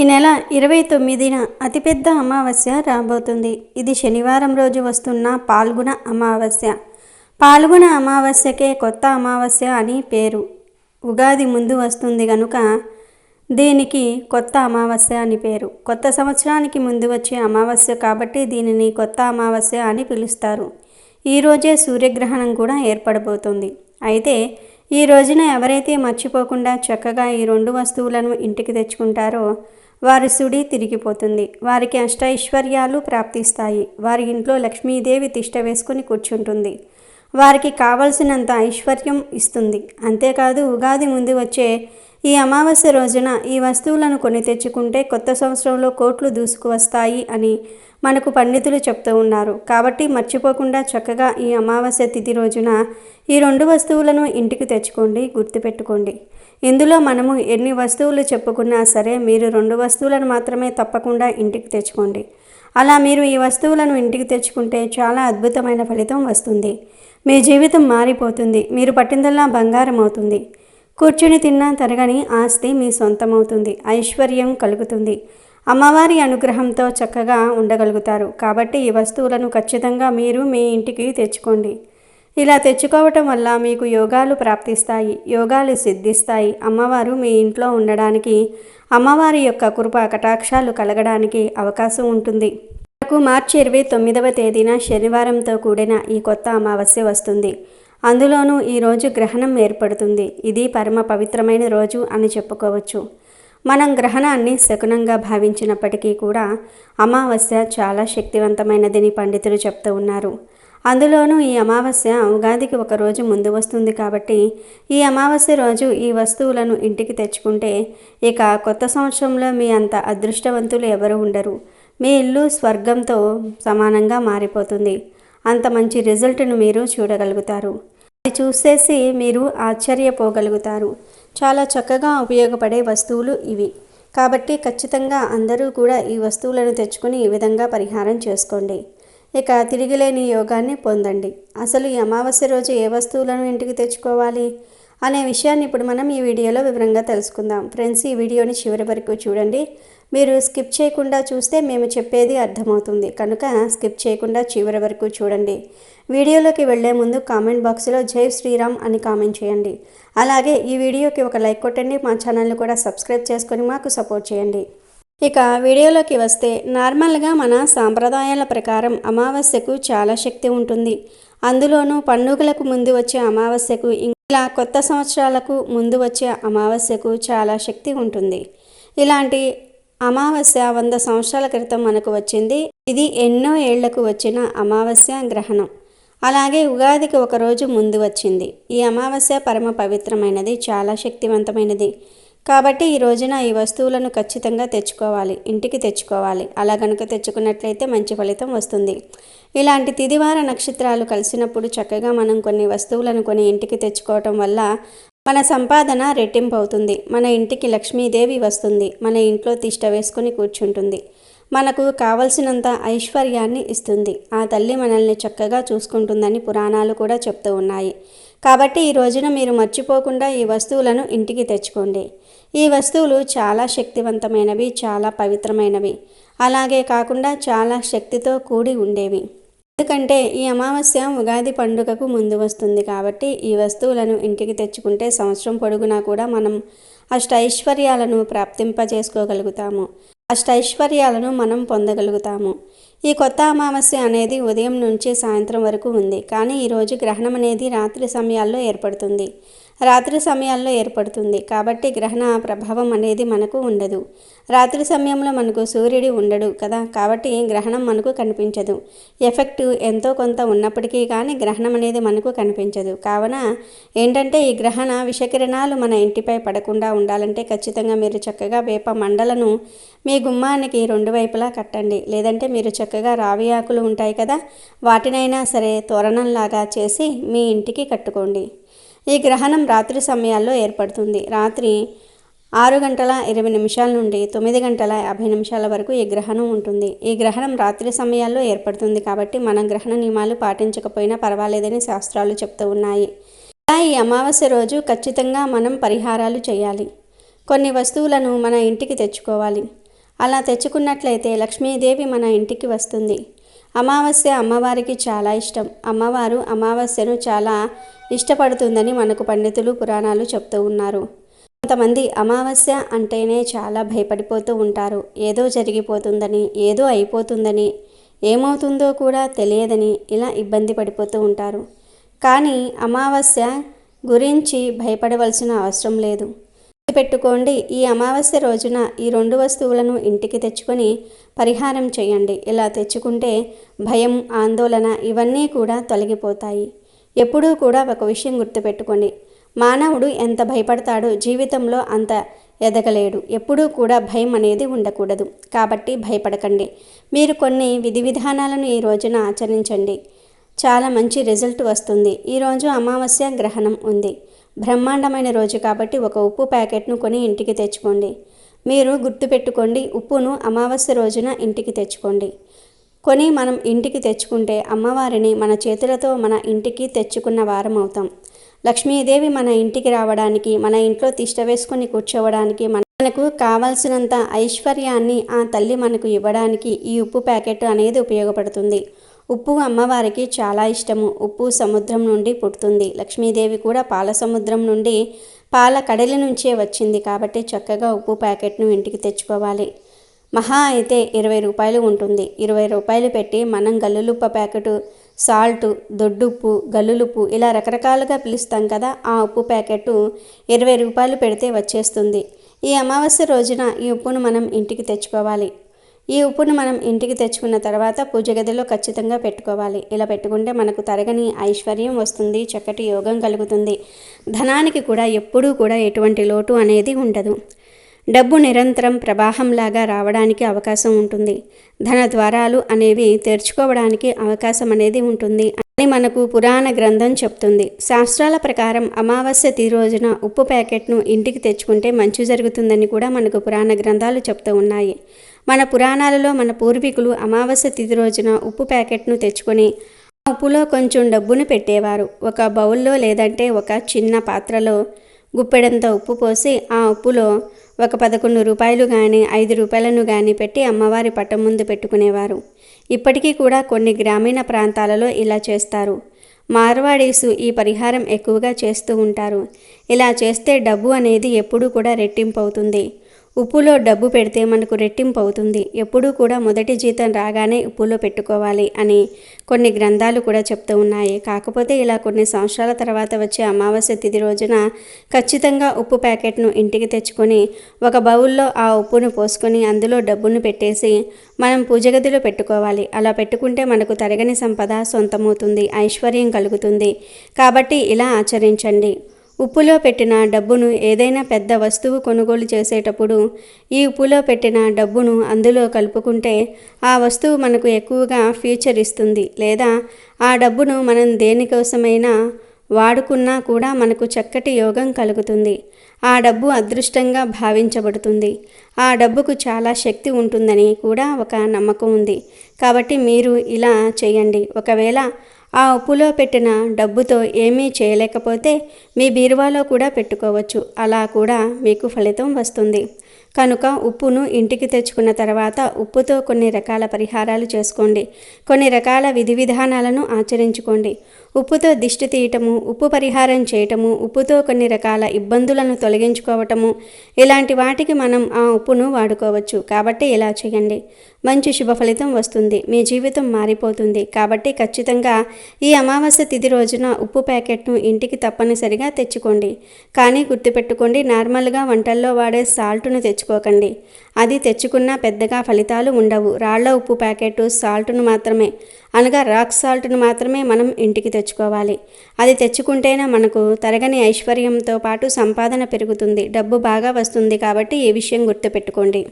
ఈ నెల ఇరవై తొమ్మిదిన అతిపెద్ద అమావాస్య రాబోతుంది. ఇది శనివారం రోజు వస్తున్న పాల్గొన అమావాస్య. పాల్గొన అమావాస్యకే కొత్త అమావాస్య అని పేరు. ఉగాది ముందు వస్తుంది గనుక దీనికి కొత్త అమావాస్య అని పేరు. కొత్త సంవత్సరానికి ముందు వచ్చే అమావాస్య కాబట్టి దీనిని కొత్త అమావాస్య అని పిలుస్తారు. ఈరోజే సూర్యగ్రహణం కూడా ఏర్పడబోతుంది. అయితే ఈ రోజున ఎవరైతే మర్చిపోకుండా చక్కగా ఈ రెండు వస్తువులను ఇంటికి తెచ్చుకుంటారో వారి సుడి తిరిగిపోతుంది. వారికి అష్టైశ్వర్యాలు ప్రాప్తిస్తాయి. వారి ఇంట్లో లక్ష్మీదేవి తిష్ట వేసుకుని కూర్చుంటుంది. వారికి కావలసినంత ఐశ్వర్యం ఇస్తుంది. అంతేకాదు ఉగాది ముందు వచ్చే ఈ అమావాస్య రోజున ఈ వస్తువులను కొని తెచ్చుకుంటే కొత్త సంవత్సరంలో కోట్లు దూసుకువస్తాయి అని మనకు పండితులు చెప్తూ ఉన్నారు. కాబట్టి మర్చిపోకుండా చక్కగా ఈ అమావాస్య తిథి రోజున ఈ రెండు వస్తువులను ఇంటికి తెచ్చుకోండి గుర్తుపెట్టుకోండి. ఇందులో మనము ఎన్ని వస్తువులు చెప్పుకున్నా సరే మీరు రెండు వస్తువులను మాత్రమే తప్పకుండా ఇంటికి తెచ్చుకోండి. అలా మీరు ఈ వస్తువులను ఇంటికి తెచ్చుకుంటే చాలా అద్భుతమైన ఫలితం వస్తుంది. మీ జీవితం మారిపోతుంది. మీరు పట్టిందల్లా బంగారం అవుతుంది. కూర్చుని తిన్నా తరగని ఆస్తి మీ సొంతమవుతుంది. ఐశ్వర్యం కలుగుతుంది. అమ్మవారి అనుగ్రహంతో చక్కగా ఉండగలుగుతారు. కాబట్టి ఈ వస్తువులను ఖచ్చితంగా మీరు మీ ఇంటికి తెచ్చుకోండి. ఇలా తెచ్చుకోవటం వల్ల మీకు యోగాలు ప్రాప్తిస్తాయి యోగాలు సిద్ధిస్తాయి. అమ్మవారు మీ ఇంట్లో ఉండడానికి అమ్మవారి యొక్క కృప కటాక్షాలు కలగడానికి అవకాశం ఉంటుంది. మనకు మార్చి ఇరవై తొమ్మిదవ తేదీన శనివారంతో కూడిన ఈ కొత్త అమావాస్య వస్తుంది. అందులోనూ ఈరోజు గ్రహణం ఏర్పడుతుంది. ఇది పరమ పవిత్రమైన రోజు అని చెప్పుకోవచ్చు. మనం గ్రహణాన్ని శకునంగా భావించినప్పటికీ కూడా అమావాస్య చాలా శక్తివంతమైనదని పండితులు చెప్తూ ఉన్నారు. అందులోనూ ఈ అమావాస్య ఉగాదికి ఒక రోజు ముందు వస్తుంది కాబట్టి ఈ అమావాస్య రోజు ఈ వస్తువులను ఇంటికి తెచ్చుకుంటే ఇక కొత్త సంవత్సరంలో మీ అంత అదృష్టవంతులు ఎవరు ఉండరు. మీ ఇల్లు స్వర్గంతో సమానంగా మారిపోతుంది. అంత మంచి రిజల్ట్ను మీరు చూడగలుగుతారు. అది చూసేసి మీరు ఆశ్చర్యపోగలుగుతారు. చాలా చక్కగా ఉపయోగపడే వస్తువులు ఇవి. కాబట్టి ఖచ్చితంగా అందరూ కూడా ఈ వస్తువులను తెచ్చుకుని ఈ విధంగా పరిహారం చేసుకోండి. ఇక తిరిగిలేని యోగాన్ని పొందండి. అసలు ఈ అమావాస్య రోజు ఏ వస్తువులను ఇంటికి తెచ్చుకోవాలి? అనే విషయాన్ని ఇప్పుడు మనం ఈ వీడియోలో వివరంగా తెలుసుకుందాం. ఫ్రెండ్స్ ఈ వీడియోని చివరి వరకు చూడండి. మీరు స్కిప్ చేయకుండా చూస్తే మేము చెప్పేది అర్థమవుతుంది. కనుక స్కిప్ చేయకుండా చివరి వరకు చూడండి. వీడియోలోకి వెళ్ళే ముందు కామెంట్ బాక్స్లో జై శ్రీరామ్ అని కామెంట్ చేయండి. అలాగే ఈ వీడియోకి ఒక లైక్ కొట్టండి. మా ఛానల్ని కూడా సబ్స్క్రైబ్ చేసుకొని మాకు సపోర్ట్ చేయండి. ఇక వీడియోలోకి వస్తే నార్మల్గా మన సాంప్రదాయాల ప్రకారం అమావాస్యకు చాలా శక్తి ఉంటుంది. అందులోనూ పండుగలకు ముందు వచ్చే అమావాస్యకు ఇలా కొత్త సంవత్సరాలకు ముందు వచ్చే అమావాస్యకు చాలా శక్తి ఉంటుంది. ఇలాంటి అమావాస్య వంద సంవత్సరాల క్రితం మనకు వచ్చింది. ఇది ఎన్నో ఏళ్ళకు వచ్చిన అమావాస్య గ్రహణం. అలాగే ఉగాదికి ఒకరోజు ముందు వచ్చింది. ఈ అమావాస్య పరమ పవిత్రమైనది చాలా శక్తివంతమైనది. కాబట్టి ఈ రోజున ఈ వస్తువులను ఖచ్చితంగా తెచ్చుకోవాలి ఇంటికి తెచ్చుకోవాలి. అలా కనుక తెచ్చుకున్నట్లయితే మంచి ఫలితం వస్తుంది. ఇలాంటి తిదివార నక్షత్రాలు కలిసినప్పుడు చక్కగా మనం కొన్ని వస్తువులను కొని ఇంటికి తెచ్చుకోవటం వల్ల మన సంపాదన రెట్టింపు అవుతుంది మన ఇంటికి లక్ష్మీదేవి వస్తుంది. మన ఇంట్లో తిష్ట వేసుకుని కూర్చుంటుంది. మనకు కావలసినంత ఐశ్వర్యాన్ని ఇస్తుంది. ఆ తల్లి మనల్ని చక్కగా చూసుకుంటుందని పురాణాలు కూడా చెప్తూ ఉన్నాయి. కాబట్టి ఈ రోజున మీరు మర్చిపోకుండా ఈ వస్తువులను ఇంటికి తెచ్చుకోండి. ఈ వస్తువులు చాలా శక్తివంతమైనవి చాలా పవిత్రమైనవి. అలాగే కాకుండా చాలా శక్తితో కూడి ఉండేవి. ఎందుకంటే ఈ అమావాస్య ఉగాది పండుగకు ముందు వస్తుంది కాబట్టి ఈ వస్తువులను ఇంటికి తెచ్చుకుంటే సంవత్సరం పొడుగునా కూడా మనం అష్టైశ్వర్యాలను ప్రాప్తింపజేసుకోగలుగుతాము. అష్టైశ్వర్యాలను మనం పొందగలుగుతాము. ఈ కొత్త అమావాస్య అనేది ఉదయం నుంచి సాయంత్రం వరకు ఉంది. కానీ ఈరోజు గ్రహణం అనేది రాత్రి సమయాల్లో ఏర్పడుతుంది. రాత్రి సమయాల్లో ఏర్పడుతుంది. కాబట్టి గ్రహణ ప్రభావం అనేది మనకు ఉండదు. రాత్రి సమయంలో మనకు సూర్యుడు ఉండడు కదా. కాబట్టి గ్రహణం మనకు కనిపించదు. ఎఫెక్ట్ ఎంతో కొంత ఉన్నప్పటికీ కానీ గ్రహణం అనేది మనకు కనిపించదు. కావున ఏంటంటే ఈ గ్రహణ విషకిరణాలు మన ఇంటిపై పడకుండా ఉండాలంటే ఖచ్చితంగా మీరు చక్కగా వేప మండలను మీ గుమ్మానికి రెండు వైపులా కట్టండి. లేదంటే మీరు చక్కగా రావి ఆకులు ఉంటాయి కదా. వాటినైనా సరే తోరణంలాగా చేసి మీ ఇంటికి కట్టుకోండి. ఈ గ్రహణం రాత్రి సమయాల్లో ఏర్పడుతుంది. రాత్రి ఆరు గంటల ఇరవై నిమిషాల నుండి తొమ్మిది గంటల యాభై నిమిషాల వరకు ఈ గ్రహణం ఉంటుంది. ఈ గ్రహణం రాత్రి సమయాల్లో ఏర్పడుతుంది కాబట్టి మనం గ్రహణ నియమాలు పాటించకపోయినా పర్వాలేదని శాస్త్రాలు చెప్తూ ఉన్నాయి. ఈ అమావాస్య రోజు ఖచ్చితంగా మనం పరిహారాలు చేయాలి. కొన్ని వస్తువులను మన ఇంటికి తెచ్చుకోవాలి. అలా తెచ్చుకున్నట్లయితే లక్ష్మీదేవి మన ఇంటికి వస్తుంది. అమావాస్య అమ్మవారికి చాలా ఇష్టం. అమ్మవారు అమావాస్యను చాలా ఇష్టపడుతుందని మనకు పండితులు పురాణాలు చెప్తూ ఉన్నారు. కొంతమంది అమావాస్య అంటేనే చాలా భయపడిపోతూ ఉంటారు. ఏదో జరిగిపోతుందని ఏదో అయిపోతుందని ఏమవుతుందో కూడా తెలియదని ఇలా ఇబ్బంది పడిపోతూ ఉంటారు. కానీ అమావాస్య గురించి భయపడవలసిన అవసరం లేదు. పెట్టుకోండి ఈ అమావాస్య రోజున ఈ రెండు వస్తువులను ఇంటికి తెచ్చుకొని పరిహారం చేయండి. ఇలా తెచ్చుకుంటే భయం ఆందోళన ఇవన్నీ కూడా తొలగిపోతాయి. ఎప్పుడూ కూడా ఒక విషయం గుర్తుపెట్టుకోండి. మానవుడు ఎంత భయపడతాడో జీవితంలో అంత ఎదగలేడు. ఎప్పుడూ కూడా భయం అనేది ఉండకూడదు. కాబట్టి భయపడకండి. మీరు కొన్ని విధి విధానాలను ఈ రోజున ఆచరించండి. చాలా మంచి రిజల్ట్ వస్తుంది. ఈరోజు అమావాస్య గ్రహణం ఉంది. బ్రహ్మాండమైన రోజు కాబట్టి ఒక ఉప్పు ప్యాకెట్ను కొని ఇంటికి తెచ్చుకోండి. మీరు గుర్తుపెట్టుకోండి ఉప్పును అమావాస్య రోజున ఇంటికి తెచ్చుకోండి. కొని మనం ఇంటికి తెచ్చుకుంటే అమ్మవారిని మన చేతులతో మన ఇంటికి తెచ్చుకున్న వారం అవుతాం. లక్ష్మీదేవి మన ఇంటికి రావడానికి మన ఇంట్లో తిష్ట వేసుకొని కూర్చోవడానికి మనకు కావలసినంత ఐశ్వర్యాన్ని ఆ తల్లి మనకు ఇవ్వడానికి ఈ ఉప్పు ప్యాకెట్ అనేది ఉపయోగపడుతుంది. ఉప్పు అమ్మవారికి చాలా ఇష్టము. ఉప్పు సముద్రం నుండి పుడుతుంది. లక్ష్మీదేవి కూడా పాల సముద్రం నుండి పాల కడలి నుంచే వచ్చింది కాబట్టి చక్కగా ఉప్పు ప్యాకెట్ను ఇంటికి తెచ్చుకోవాలి. మహా అయితే ఇరవై రూపాయలు ఉంటుంది. ఇరవై రూపాయలు పెట్టి మనం గల్లులుప్ప ప్యాకెట్ సాల్ట్ దొడ్డుప్పు గల్లులుప్పు ఇలా రకరకాలుగా పిలుస్తాం కదా ఆ ఉప్పు ప్యాకెట్ ఇరవై రూపాయలు పెడితే వచ్చేస్తుంది. ఈ అమావాస్య రోజున ఈ ఉప్పును మనం ఇంటికి తెచ్చుకోవాలి. ఈ ఉప్పును మనం ఇంటికి తెచ్చుకున్న తర్వాత పూజ గదిలో ఖచ్చితంగా పెట్టుకోవాలి. ఇలా పెట్టుకుంటే మనకు తరగని ఐశ్వర్యం వస్తుంది చక్కటి యోగం కలుగుతుంది. ధనానికి కూడా ఎప్పుడూ కూడా ఎటువంటి లోటు అనేది ఉండదు. డబ్బు నిరంతరం ప్రవాహంలాగా రావడానికి అవకాశం ఉంటుంది. ధన ద్వారాలు అనేవి తెరుచుకోవడానికి అవకాశం అనేది ఉంటుంది. అని మనకు పురాణ గ్రంథం చెప్తుంది. శాస్త్రాల ప్రకారం అమావాస్య తీ రోజున ఉప్పు ప్యాకెట్ను ఇంటికి తెచ్చుకుంటే మంచి జరుగుతుందని కూడా మనకు పురాణ గ్రంథాలు చెప్తూ ఉన్నాయి. మన పురాణాలలో మన పూర్వీకులు అమావాస్య తిథి రోజున ఉప్పు ప్యాకెట్ను తెచ్చుకొని ఆ ఉప్పులో కొంచెం డబ్బును పెట్టేవారు. ఒక బౌల్లో లేదంటే ఒక చిన్న పాత్రలో గుప్పెడంత ఉప్పు పోసి ఆ ఉప్పులో ఒక పదకొండు రూపాయలు కానీ ఐదు రూపాయలను కానీ పెట్టి అమ్మవారి పట్టం ముందు పెట్టుకునేవారు. ఇప్పటికీ కూడా కొన్ని గ్రామీణ ప్రాంతాలలో ఇలా చేస్తారు. మార్వాడీసు ఈ పరిహారం ఎక్కువగా చేస్తూ ఉంటారు. ఇలా చేస్తే డబ్బు అనేది ఎప్పుడూ కూడా రెట్టింపు అవుతుంది. ఉప్పులో డబ్బు పెడితే మనకు రెట్టింపు అవుతుంది. ఎప్పుడూ కూడా మొదటి జీతం రాగానే ఉప్పులో పెట్టుకోవాలి అని కొన్ని గ్రంథాలు కూడా చెప్తూ ఉన్నాయి. కాకపోతే ఇలా కొన్ని సంవత్సరాల తర్వాత వచ్చే అమావాస్య తిథి రోజున ఖచ్చితంగా ఉప్పు ప్యాకెట్ను ఇంటికి తెచ్చుకొని ఒక బౌల్లో ఆ ఉప్పును పోసుకొని అందులో డబ్బును పెట్టేసి మనం పూజ గదిలో పెట్టుకోవాలి. అలా పెట్టుకుంటే మనకు తరగని సంపద సొంతమవుతుంది ఐశ్వర్యం కలుగుతుంది. కాబట్టి ఇలా ఆచరించండి. ఉప్పులో పెట్టిన డబ్బును ఏదైనా పెద్ద వస్తువు కొనుగోలు చేసేటప్పుడు ఈ ఉప్పులో పెట్టిన డబ్బును అందులో కలుపుకుంటే ఆ వస్తువు మనకు ఎక్కువగా ఫ్యూచర్ ఇస్తుంది లేదా ఆ డబ్బును మనం దేనికోసమైనా వాడుకున్నా కూడా మనకు చక్కటి యోగం కలుగుతుంది. ఆ డబ్బు అదృష్టంగా భావించబడుతుంది. ఆ డబ్బుకు చాలా శక్తి ఉంటుందని కూడా ఒక నమ్మకం ఉంది. కాబట్టి మీరు ఇలా చేయండి. ఒకవేళ ఆ ఉప్పులో పెట్టిన డబ్బుతో ఏమీ చేయలేకపోతే మీ బీరువాలో కూడా పెట్టుకోవచ్చు. అలా కూడా మీకు ఫలితం వస్తుంది. కనుక ఉప్పును ఇంటికి తెచ్చుకున్న తర్వాత ఉప్పుతో కొన్ని రకాల పరిహారాలు చేసుకోండి. కొన్ని రకాల విధి విధానాలను ఆచరించుకోండి. ఉప్పుతో దిష్టి తీయటము ఉప్పు పరిహారం చేయటము ఉప్పుతో కొన్ని రకాల ఇబ్బందులను తొలగించుకోవటము ఇలాంటి వాటికి మనం ఆ ఉప్పును వాడుకోవచ్చు. కాబట్టి ఇలా చేయండి. మంచి శుభ ఫలితం వస్తుంది. మీ జీవితం మారిపోతుంది. కాబట్టి ఖచ్చితంగా ఈ అమావాస్య తిథి రోజున ఉప్పు ప్యాకెట్ను ఇంటికి తప్పనిసరిగా తెచ్చుకోండి. కానీ గుర్తుపెట్టుకోండి నార్మల్గా వంటల్లో వాడే సాల్ట్ను తెచ్చుకోకండి. అది తెచ్చుకున్న పెద్దగా ఫలితాలు ఉండవు. రాళ్ళ ఉప్పు ప్యాకెట్ సాల్ట్ను మాత్రమే. అనగా రాక్ సాల్ట్ను మాత్రమే మనం ఇంటికి తెచ్చుకోవాలి. అది తెచ్చుకుంటేనే మనకు తరగని ఐశ్వర్యంతో పాటు సంపాదన పెరుగుతుంది. డబ్బు బాగా వస్తుంది కాబట్టి ఈ విషయం గుర్తుపెట్టుకోండి.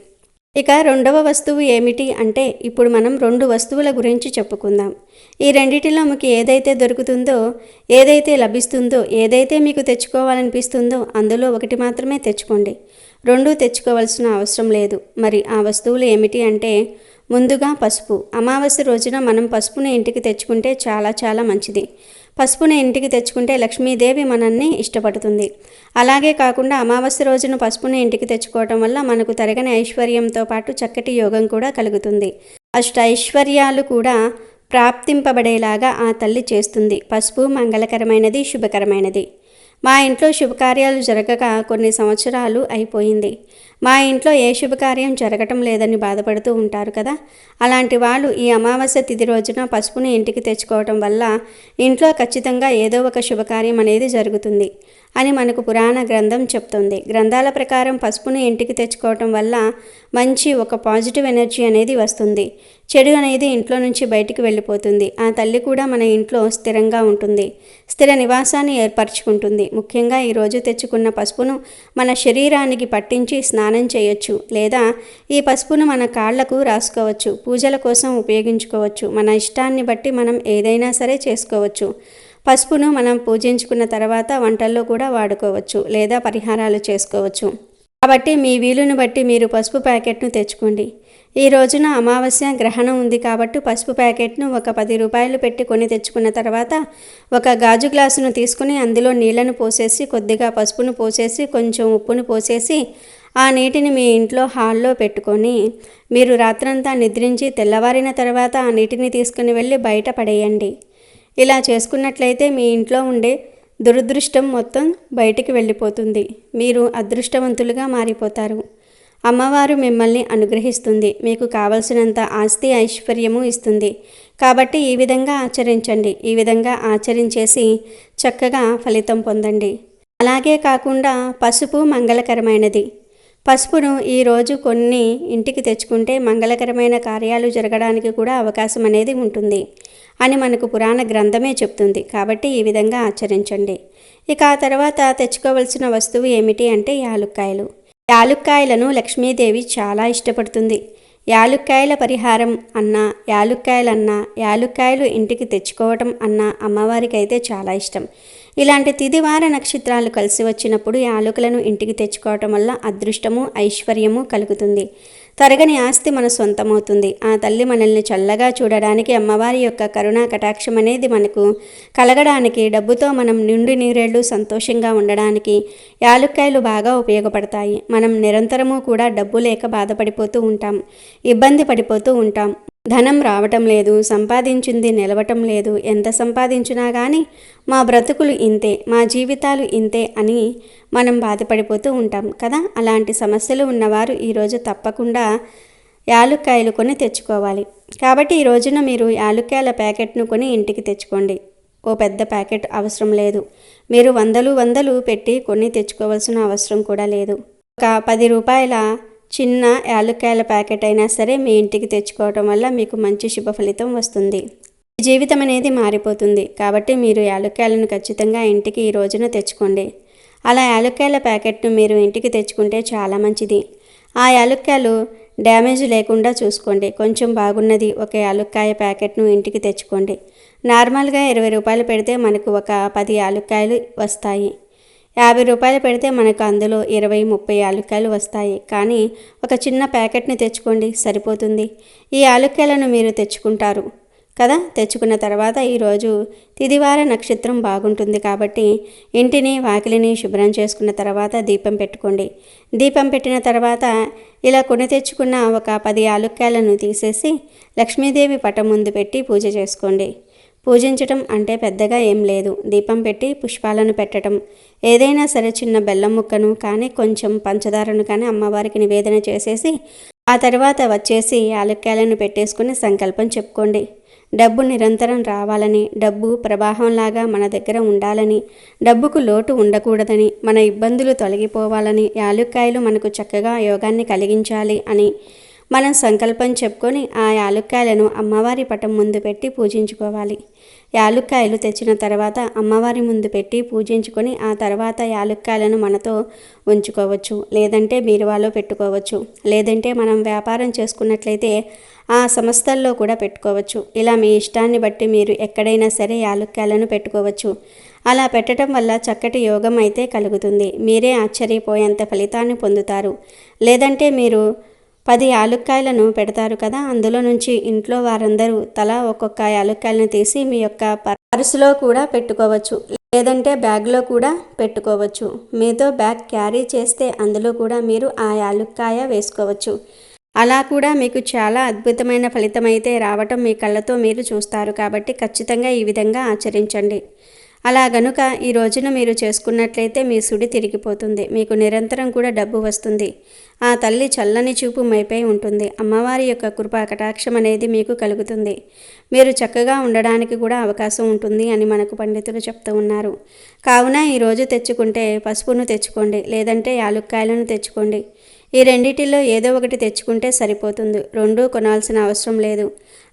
ఇక రెండవ వస్తువు ఏమిటి అంటే ఇప్పుడు మనం రెండు వస్తువుల గురించి చెప్పుకుందాం. ఈ రెండిటిలో మీకు ఏదైతే దొరుకుతుందో ఏదైతే లభిస్తుందో ఏదైతే మీకు తెచ్చుకోవాలనిపిస్తుందో అందులో ఒకటి మాత్రమే తెచ్చుకోండి. రెండు తెచ్చుకోవాల్సిన అవసరం లేదు. మరి ఆ వస్తువులు ఏమిటి అంటే ముందుగా పసుపు. అమావాస్య రోజున మనం పసుపుని ఇంటికి తెచ్చుకుంటే చాలా చాలా మంచిది. పసుపుని ఇంటికి తెచ్చుకుంటే లక్ష్మీదేవి మనల్ని ఇష్టపడుతుంది. అలాగే కాకుండా అమావాస్య రోజున పసుపుని ఇంటికి తెచ్చుకోవటం వల్ల మనకు తరగని ఐశ్వర్యంతో పాటు చక్కటి యోగం కూడా కలుగుతుంది. అష్ట ఐశ్వర్యాలు కూడా ప్రాప్తింపబడేలాగా ఆ తల్లి చేస్తుంది. పసుపు మంగళకరమైనది శుభకరమైనది. మా ఇంట్లో శుభకార్యాలు జరగక కొన్ని సంవత్సరాలు అయిపోయింది. మా ఇంట్లో ఏ శుభకార్యం జరగటం లేదని బాధపడుతూ ఉంటారు కదా. అలాంటి వాళ్ళు ఈ అమావాస్య తిథి రోజున పసుపుని ఇంటికి తెచ్చుకోవటం వల్ల ఇంట్లో ఖచ్చితంగా ఏదో ఒక శుభకార్యం అనేది జరుగుతుంది అని మనకు పురాణ గ్రంథం చెప్తుంది. గ్రంథాల ప్రకారం పసుపుని ఇంటికి తెచ్చుకోవటం వల్ల మంచి ఒక పాజిటివ్ ఎనర్జీ అనేది వస్తుంది. చెడు అనేది ఇంట్లో నుంచి బయటికి వెళ్ళిపోతుంది. ఆ తల్లి కూడా మన ఇంట్లో స్థిరంగా ఉంటుంది. స్థిర నివాసాన్ని ఏర్పరచుకుంటుంది. ముఖ్యంగా ఈరోజు తెచ్చుకున్న పసుపును మన శరీరానికి పట్టించి స్నానం స్నానం చేయొచ్చు లేదా ఈ పసుపును మన కాళ్ళకు రాసుకోవచ్చు పూజల కోసం ఉపయోగించుకోవచ్చు. మన ఇష్టాన్ని బట్టి మనం ఏదైనా సరే చేసుకోవచ్చు. పసుపును మనం పూజించుకున్న తర్వాత వంటల్లో కూడా వాడుకోవచ్చు లేదా పరిహారాలు చేసుకోవచ్చు. కాబట్టి మీ వీలుని బట్టి మీరు పసుపు ప్యాకెట్ను తెచ్చుకోండి. ఈ రోజున అమావాస్య గ్రహణం ఉంది కాబట్టి పసుపు ప్యాకెట్ను ఒక పది రూపాయలు పెట్టి కొని తెచ్చుకున్న తర్వాత ఒక గాజు గ్లాసును తీసుకుని అందులో నీళ్ళను పోసేసి కొద్దిగా పసుపును పోసేసి కొంచెం ఉప్పును పోసేసి ఆ నీటిని మీ ఇంట్లో హాల్లో పెట్టుకొని మీరు రాత్రంతా నిద్రించి తెల్లవారిన తర్వాత ఆ నీటిని తీసుకుని వెళ్ళి బయట పడేయండి. ఇలా చేసుకున్నట్లయితే మీ ఇంట్లో ఉండే దురదృష్టం మొత్తం బయటికి వెళ్ళిపోతుంది. మీరు అదృష్టవంతులుగా మారిపోతారు. అమ్మవారు మిమ్మల్ని అనుగ్రహిస్తుంది. మీకు కావలసినంత ఆస్తి ఐశ్వర్యము ఇస్తుంది. కాబట్టి ఈ విధంగా ఆచరించండి. ఈ విధంగా ఆచరించేసి చక్కగా ఫలితం పొందండి. అలాగే కాకుండా పసుపు మంగళకరమైనది. పసుపును ఈరోజు కొన్ని ఇంటికి తెచ్చుకుంటే మంగళకరమైన కార్యాలు జరగడానికి కూడా అవకాశం అనేది ఉంటుంది అని మనకు పురాణ గ్రంథమే చెప్తుంది. కాబట్టి ఈ విధంగా ఆచరించండి. ఇక ఆ తర్వాత తెచ్చుకోవలసిన వస్తువు ఏమిటి అంటే యాలుక్కాయలు. యాలుక్కాయలను లక్ష్మీదేవి చాలా ఇష్టపడుతుంది. యాలుక్కాయల పరిహారం అన్నా యాలుక్కాయలన్నా యాలుక్కాయలు ఇంటికి తెచ్చుకోవటం అన్నా అమ్మవారికి అయితే చాలా ఇష్టం. ఇలాంటి తిదివార నక్షత్రాలు కలిసి వచ్చినప్పుడు యాలుకలను ఇంటికి తెచ్చుకోవటం వల్ల అదృష్టము ఐశ్వర్యము కలుగుతుంది. తరగని ఆస్తి మన సొంతమవుతుంది. ఆ తల్లి మనల్ని చల్లగా చూడడానికి అమ్మవారి యొక్క కరుణా కటాక్షం అనేది మనకు కలగడానికి డబ్బుతో మనం నిండు నీరేళ్ళు సంతోషంగా ఉండడానికి యాలుక్కాయలు బాగా ఉపయోగపడతాయి. మనం నిరంతరము కూడా డబ్బు లేక బాధపడిపోతూ ఉంటాం. ఇబ్బంది పడిపోతూ ఉంటాం. ధనం రావటం లేదు సంపాదించింది నిలవటం లేదు. ఎంత సంపాదించినా కానీ మా బ్రతుకులు ఇంతే మా జీవితాలు ఇంతే అని మనం బాధపడిపోతూ ఉంటాం కదా? అలాంటి సమస్యలు ఉన్నవారు ఈరోజు తప్పకుండా యాలుక్కాయలు కొని తెచ్చుకోవాలి. కాబట్టి ఈ రోజున మీరు యాలుక్కాయల ప్యాకెట్ను కొని ఇంటికి తెచ్చుకోండి. ఓ పెద్ద ప్యాకెట్ అవసరం లేదు. మీరు వందలు వందలు పెట్టి కొన్ని తెచ్చుకోవాల్సిన అవసరం కూడా లేదు. ఒక పది రూపాయల చిన్న యాలుక్కాయల ప్యాకెట్ అయినా సరే మీ ఇంటికి తెచ్చుకోవటం వల్ల మీకు మంచి శుభ ఫలితం వస్తుంది. జీవితం అనేది మారిపోతుంది. కాబట్టి మీరు యాలుక్కాయలను ఖచ్చితంగా ఇంటికి ఈ రోజున తెచ్చుకోండి. అలా యాలుక్కాయల ప్యాకెట్ను మీరు ఇంటికి తెచ్చుకుంటే చాలా మంచిది. ఆ యాలుక్కాయలు డ్యామేజ్ లేకుండా చూసుకోండి. కొంచెం బాగున్నది ఒక యాలుక్కాయ ప్యాకెట్ను ఇంటికి తెచ్చుకోండి. నార్మల్గా ఇరవై రూపాయలు పెడితే మనకు ఒక పది యాలుక్కాయలు వస్తాయి. యాభై రూపాయలు పెడితే మనకు అందులో ఇరవై ముప్పై యాలుక్కాయలు వస్తాయి. కానీ ఒక చిన్న ప్యాకెట్ని తెచ్చుకోండి సరిపోతుంది. ఈ ఆలుక్యాలను మీరు తెచ్చుకుంటారు కదా? తెచ్చుకున్న తర్వాత ఈరోజు తిదివార నక్షత్రం బాగుంటుంది కాబట్టి ఇంటిని వాకిలిని శుభ్రం చేసుకున్న తర్వాత దీపం పెట్టుకోండి. దీపం పెట్టిన తర్వాత ఇలా కొని తెచ్చుకున్న ఒక పది ఆలుక్కాయలను తీసేసి లక్ష్మీదేవి పటం ముందు పెట్టి పూజ చేసుకోండి. పూజించటం అంటే పెద్దగా ఏం లేదు. దీపం పెట్టి పుష్పాలను పెట్టడం ఏదైనా సరే చిన్న బెల్లం ముక్కను కానీ కొంచెం పంచదారను కానీ అమ్మవారికి నివేదన చేసేసి ఆ తర్వాత వచ్చేసి ఆలుక్యాలను పెట్టేసుకుని సంకల్పం చెప్పుకోండి. డబ్బు నిరంతరం రావాలని డబ్బు ప్రవాహంలాగా మన దగ్గర ఉండాలని డబ్బుకు లోటు ఉండకూడదని మన ఇబ్బందులు తొలగిపోవాలని యాలుక్కాయలు మనకు చక్కగా యోగాన్ని కలిగించాలి అని మనం సంకల్పం చెప్పుకొని ఆ యాలుక్కాయలను అమ్మవారి పటం ముందు పెట్టి పూజించుకోవాలి. యాలుక్కాయలు తెచ్చిన తర్వాత అమ్మవారి ముందు పెట్టి పూజించుకొని ఆ తర్వాత యాలుక్కాయలను మనతో ఉంచుకోవచ్చు. లేదంటే బీరువాలో పెట్టుకోవచ్చు. లేదంటే మనం వ్యాపారం చేసుకున్నట్లయితే ఆ సంస్థల్లో కూడా పెట్టుకోవచ్చు. ఇలా మీ ఇష్టాన్ని బట్టి మీరు ఎక్కడైనా సరే యాలుక్కాయలను పెట్టుకోవచ్చు. అలా పెట్టడం వల్ల చక్కటి యోగం అయితే కలుగుతుంది. మీరే ఆశ్చర్యపోయేంత ఫలితాన్ని పొందుతారు. లేదంటే మీరు పది యాలుక్కాయలను పెడతారు కదా అందులో నుంచి ఇంట్లో వారందరూ తలా ఒక్కొక్క యాలుక్కాయలను తీసి మీ యొక్క పర్సులో కూడా పెట్టుకోవచ్చు. లేదంటే బ్యాగ్లో కూడా పెట్టుకోవచ్చు. మీతో బ్యాగ్ క్యారీ చేస్తే అందులో కూడా మీరు ఆ యాలుక్కాయ వేసుకోవచ్చు. అలా కూడా మీకు చాలా అద్భుతమైన ఫలితం అయితే రావటం మీ కళ్ళతో మీరు చూస్తారు కాబట్టి ఖచ్చితంగా ఈ విధంగా ఆచరించండి. అలా గనుక ఈ రోజున మీరు చేసుకున్నట్లయితే మీ సుడి తిరిగిపోతుంది. మీకు నిరంతరం కూడా డబ్బు వస్తుంది. ఆ తల్లి చల్లని చూపు మైపై ఉంటుంది. అమ్మవారి యొక్క కృపా కటాక్షం అనేది మీకు కలుగుతుంది. మీరు చక్కగా ఉండడానికి కూడా అవకాశం ఉంటుంది అని మనకు పండితులు చెప్తూ ఉన్నారు. కావున ఈరోజు తెచ్చుకుంటే పసుపును తెచ్చుకోండి లేదంటే యాలుక్కాయలను తెచ్చుకోండి. ఈ రెండిటిలో ఏదో ఒకటి తెచ్చుకుంటే సరిపోతుంది. రెండూ కొనాల్సిన అవసరం లేదు.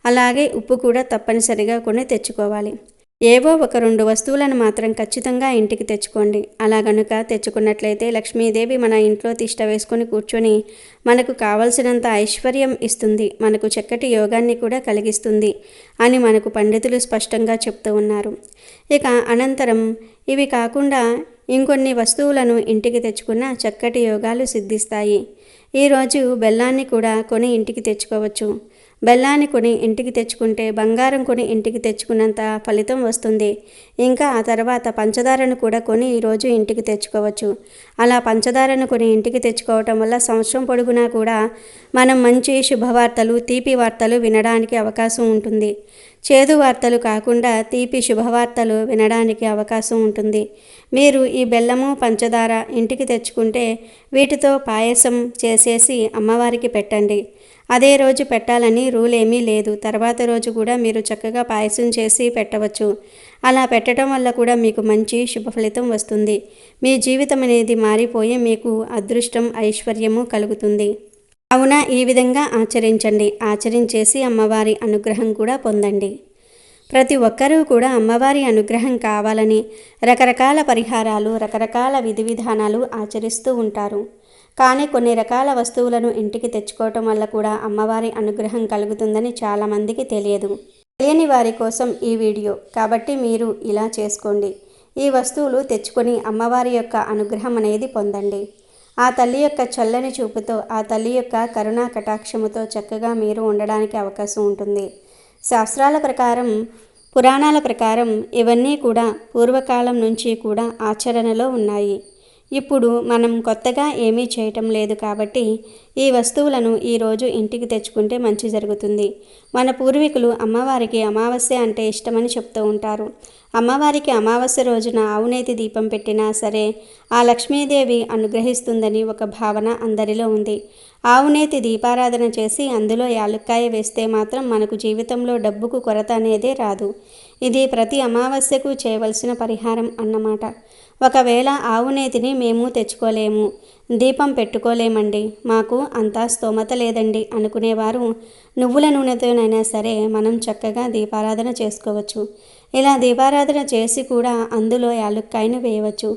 అలాగే ఉప్పు కూడా తప్పనిసరిగా కొని తెచ్చుకోవాలి. ఏవో ఒక రెండు వస్తువులను మాత్రం ఖచ్చితంగా ఇంటికి తెచ్చుకోండి. అలా గనుక తెచ్చుకున్నట్లయితే లక్ష్మీదేవి మన ఇంట్లో తిష్ట వేసుకొని కూర్చొని మనకు కావలసినంత ఐశ్వర్యం ఇస్తుంది మనకు చక్కటి యోగాన్ని కూడా కలిగిస్తుంది అని మనకు పండితులు స్పష్టంగా చెప్తూ ఉన్నారు. ఇక అనంతరం ఇవి కాకుండా ఇంకొన్ని వస్తువులను ఇంటికి తెచ్చుకున్న చక్కటి యోగాలు సిద్ధిస్తాయి. ఈరోజు బెల్లాన్ని కూడా కొని ఇంటికి తెచ్చుకోవచ్చు. బెల్లాన్ని కొని ఇంటికి తెచ్చుకుంటే బంగారం కొని ఇంటికి తెచ్చుకున్నంత ఫలితం వస్తుంది. ఇంకా ఆ తర్వాత పంచదారను కూడా కొని ఈరోజు ఇంటికి తెచ్చుకోవచ్చు. అలా పంచదారను కొని ఇంటికి తెచ్చుకోవటం వల్ల సంవత్సరం పొడుగునా కూడా మనం మంచి శుభవార్తలు తీపి వార్తలు వినడానికి అవకాశం ఉంటుంది. చేదు వార్తలు కాకుండా తీపి శుభవార్తలు వినడానికి అవకాశం ఉంటుంది. మీరు ఈ బెల్లము పంచదార ఇంటికి తెచ్చుకుంటే వీటితో పాయసం చేసేసి అమ్మవారికి పెట్టండి. అదే రోజు పెట్టాలని రూల్ ఏమీ లేదు. తర్వాత రోజు కూడా మీరు చక్కగా పాయసం చేసి పెట్టవచ్చు. అలా పెట్టడం వల్ల కూడా మీకు మంచి శుభ ఫలితం వస్తుంది. మీ జీవితం అనేది మారిపోయి మీకు అదృష్టం ఐశ్వర్యము కలుగుతుంది. అవునా? ఈ విధంగా ఆచరించండి. ఆచరించేసి అమ్మవారి అనుగ్రహం కూడా పొందండి. ప్రతి ఒక్కరూ కూడా అమ్మవారి అనుగ్రహం కావాలని రకరకాల పరిహారాలు రకరకాల విధి విధానాలు ఆచరిస్తూ ఉంటారు. కానీ కొన్ని రకాల వస్తువులను ఇంటికి తెచ్చుకోవటం వల్ల కూడా అమ్మవారి అనుగ్రహం కలుగుతుందని చాలామందికి తెలియదు. తెలియని వారి కోసం ఈ వీడియో. కాబట్టి మీరు ఇలా చేసుకోండి. ఈ వస్తువులు తెచ్చుకొని అమ్మవారి యొక్క అనుగ్రహం అనేది పొందండి. ఆ తల్లి యొక్క చల్లని చూపుతో ఆ తల్లి యొక్క కరుణా కటాక్షముతో చక్కగా మీరు ఉండడానికి అవకాశం ఉంటుంది. శాస్త్రాల ప్రకారం పురాణాల ప్రకారం ఇవన్నీ కూడా పూర్వకాలం నుంచి కూడా ఆచరణలో ఉన్నాయి. ఇప్పుడు మనం కొత్తగా ఏమీ చేయటం లేదు కాబట్టి ఈ వస్తువులను ఈరోజు ఇంటికి తెచ్చుకుంటే మంచి జరుగుతుంది. మన పూర్వీకులు అమ్మవారికి అమావాస్య అంటే ఇష్టమని చెప్తూ ఉంటారు. అమ్మవారికి అమావాస్య రోజున ఆవునేతి దీపం పెట్టినా సరే ఆ లక్ష్మీదేవి అనుగ్రహిస్తుందని ఒక భావన అందరిలో ఉంది. ఆవునేతి దీపారాధన చేసి అందులో యాలుక్కాయ వేస్తే మాత్రం మనకు జీవితంలో డబ్బుకు కొరత అనేదే రాదు. ఇది ప్రతి అమావాస్యకు చేయవలసిన పరిహారం అన్నమాట. ఒకవేళ ఆవు నేతిని మేము తెచ్చుకోలేము దీపం పెట్టుకోలేమండి మాకు అంత స్తోమత లేదండి అనుకునేవారు. నువ్వుల నూనెతోనైనా సరే మనం చక్కగా దీపారాధన చేసుకోవచ్చు. ఇలా దీపారాధన చేసి కూడా అందులో యాలుక్కాయను వేయవచ్చు.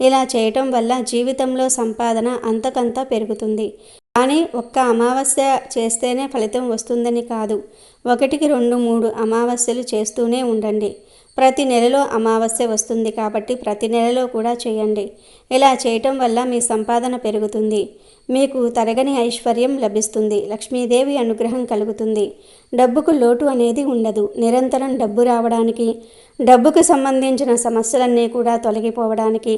ఇలా చేయటం వల్ల జీవితంలో సంపాదన అంతకంతా పెరుగుతుంది. కానీ ఒక్క అమావాస్య చేస్తేనే ఫలితం వస్తుందని కాదు. ఒకటికి రెండు మూడు అమావాస్యలు చేస్తూనే ఉండండి. ప్రతి నెలలో అమావాస్య వస్తుంది కాబట్టి ప్రతి నెలలో కూడా చేయండి. ఇలా చేయటం వల్ల మీ సంపాదన పెరుగుతుంది. మీకు తరగని ఐశ్వర్యం లభిస్తుంది. లక్ష్మీదేవి అనుగ్రహం కలుగుతుంది. డబ్బుకు లోటు అనేది ఉండదు. నిరంతరం డబ్బు రావడానికి డబ్బుకు సంబంధించిన సమస్యలన్నీ కూడా తొలగిపోవడానికి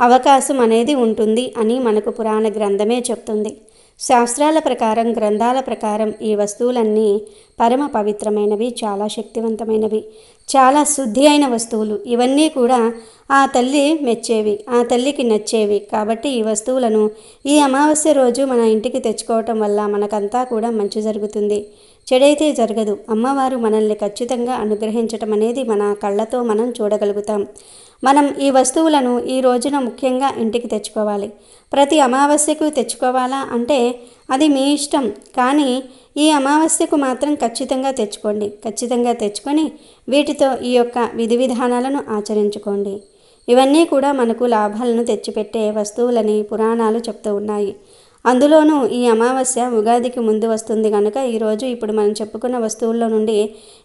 అవకాశం అనేది ఉంటుంది అని మనకు పురాణ గ్రంథమే చెప్తుంది. శాస్త్రాల ప్రకారం గ్రంథాల ప్రకారం ఈ వస్తువులన్నీ పరమ పవిత్రమైనవి చాలా శక్తివంతమైనవి. చాలా శుద్ధి అయిన వస్తువులు. ఇవన్నీ కూడా ఆ తల్లి మెచ్చేవి ఆ తల్లికి నచ్చేవి. కాబట్టి ఈ వస్తువులను ఈ అమావాస్య రోజు మన ఇంటికి తెచ్చుకోవటం వల్ల మనకంతా కూడా మంచి జరుగుతుంది. చెడైతే జరగదు. అమ్మవారు మనల్ని ఖచ్చితంగా అనుగ్రహించటం అనేది మన కళ్ళతో మనం చూడగలుగుతాం. మనం ఈ వస్తువులను ఈ రోజున ముఖ్యంగా ఇంటికి తెచ్చుకోవాలి. ప్రతి అమావాస్యకు తెచ్చుకోవాలా అంటే అది మీ ఇష్టం. కానీ ఈ అమావాస్యకు మాత్రం ఖచ్చితంగా తెచ్చుకోండి. ఖచ్చితంగా తెచ్చుకొని వీటితో ఈ యొక్క విధి విధానాలను ఆచరించుకోండి. ఇవన్నీ కూడా మనకు లాభాలను తెచ్చిపెట్టే వస్తువులని పురాణాలు చెప్తూ ఉన్నాయి. అందులోనూ ఈ అమావాస్య ఉగాదికి ముందు వస్తుంది కనుక ఈరోజు ఇప్పుడు మనం చెప్పుకున్న వస్తువుల్లో నుండి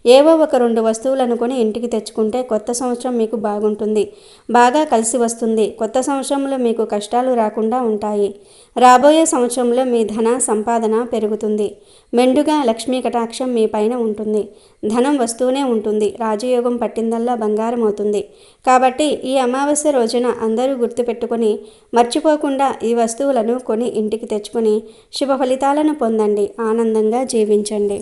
ఏవో ఒక రెండు వస్తువులను కొని ఇంటికి తెచ్చుకుంటే కొత్త సంవత్సరం మీకు బాగుంటుంది. బాగా కలిసి వస్తుంది. కొత్త సంవత్సరంలో మీకు కష్టాలు రాకుండా ఉంటాయి. రాబోయే సంవత్సరంలో మీ ధన సంపాదన పెరుగుతుంది. మెండుగా లక్ష్మీ కటాక్షం మీ పైన ఉంటుంది. ధనం వస్తూనే ఉంటుంది. రాజయోగం పట్టిందల్లా బంగారం అవుతుంది. కాబట్టి ఈ అమావాస్య రోజున అందరూ గుర్తుపెట్టుకొని మర్చిపోకుండా ఈ వస్తువులను కొని ఇంటికి తెచ్చుకొని శుభ ఫలితాలను పొందండి. ఆనందంగా జీవించండి.